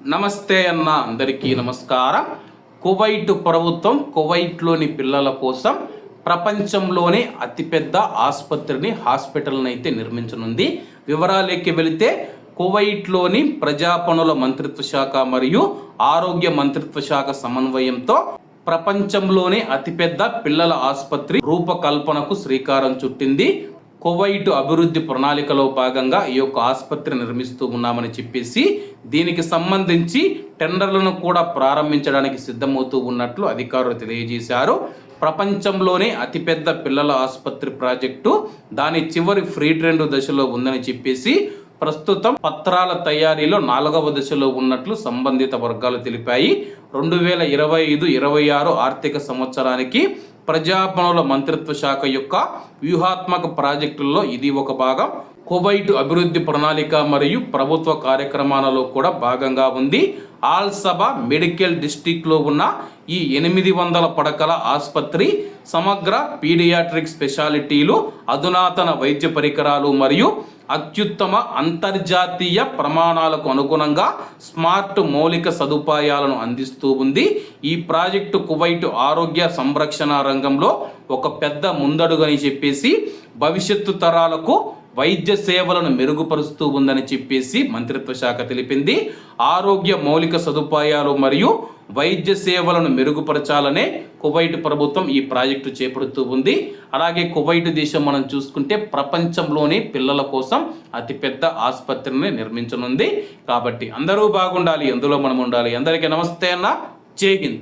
నమస్తే అన్న అందరికీ నమస్కారం. కువైట్ ప్రభుత్వం కువైట్లోని పిల్లల కోసం ప్రపంచంలోనే అతిపెద్ద ఆసుపత్రిని హాస్పిటల్ని అయితే నిర్మించనుంది. వివరాలకి వెళితే కువైట్లోని ప్రజా పనుల మంత్రిత్వ శాఖ మరియు ఆరోగ్య మంత్రిత్వ శాఖ సమన్వయంతో ప్రపంచంలోనే అతిపెద్ద పిల్లల ఆసుపత్రి రూపకల్పనకు శ్రీకారం చుట్టింది. కువైట్ అభివృద్ధి ప్రణాళికలో భాగంగా ఈ యొక్క ఆసుపత్రి నిర్మిస్తూ ఉన్నామని చెప్పేసి దీనికి సంబంధించి టెండర్లను కూడా ప్రారంభించడానికి సిద్ధమవుతూ ఉన్నట్లు అధికారులు తెలియజేశారు. ప్రపంచంలోనే అతిపెద్ద పిల్లల ఆసుపత్రి ప్రాజెక్టు. దాని చివరి ఫ్రీ ట్రెండ్ దశలో ఉందని చెప్పేసి ప్రస్తుతం పత్రాల తయారీలో నాలుగవ దశలో ఉన్నట్లు సంబంధిత వర్గాలు తెలిపాయి. రెండు వేల ఇరవై ఐదు ఇరవై ఆరు ఆర్థిక సంవత్సరానికి ప్రజాపనుల మంత్రిత్వ శాఖ యొక్క వ్యూహాత్మక ప్రాజెక్టుల్లో ఇది ఒక భాగం. కువైట్ అభివృద్ధి ప్రణాళిక మరియు ప్రభుత్వ కార్యక్రమాలలో కూడా భాగంగా ఉంది. ఆల్ సభా మెడికల్ డిస్టిక్లో ఉన్న ఈ ఎనిమిది వందల పడకల ఆసుపత్రి సమగ్ర పీడియాట్రిక్ స్పెషాలిటీలు అధునాతన వైద్య పరికరాలు మరియు అత్యుత్తమ అంతర్జాతీయ ప్రమాణాలకు అనుగుణంగా స్మార్ట్ మౌలిక సదుపాయాలను అందిస్తూ ఉంది. ఈ ప్రాజెక్టు కువైట్ ఆరోగ్య సంరక్షణ రంగంలో ఒక పెద్ద ముందడుగని చెప్పేసి భవిష్యత్తు తరాలకు వైద్య సేవలను మెరుగుపరుస్తూ ఉందని చెప్పేసి మంత్రిత్వ శాఖ తెలిపింది. ఆరోగ్య మౌలిక సదుపాయాలు మరియు వైద్య సేవలను మెరుగుపరచాలనే కువైట్ ప్రభుత్వం ఈ ప్రాజెక్టు చేపడుతూ ఉంది. అలాగే కువైట్ దేశం మనం చూసుకుంటే ప్రపంచంలోనే పిల్లల కోసం అతిపెద్ద ఆసుపత్రిని నిర్మించనుంది. కాబట్టి అందరూ బాగుండాలి ఎందులో మనం ఉండాలి? అందరికీ నమస్తే అన్న. జై హింద్.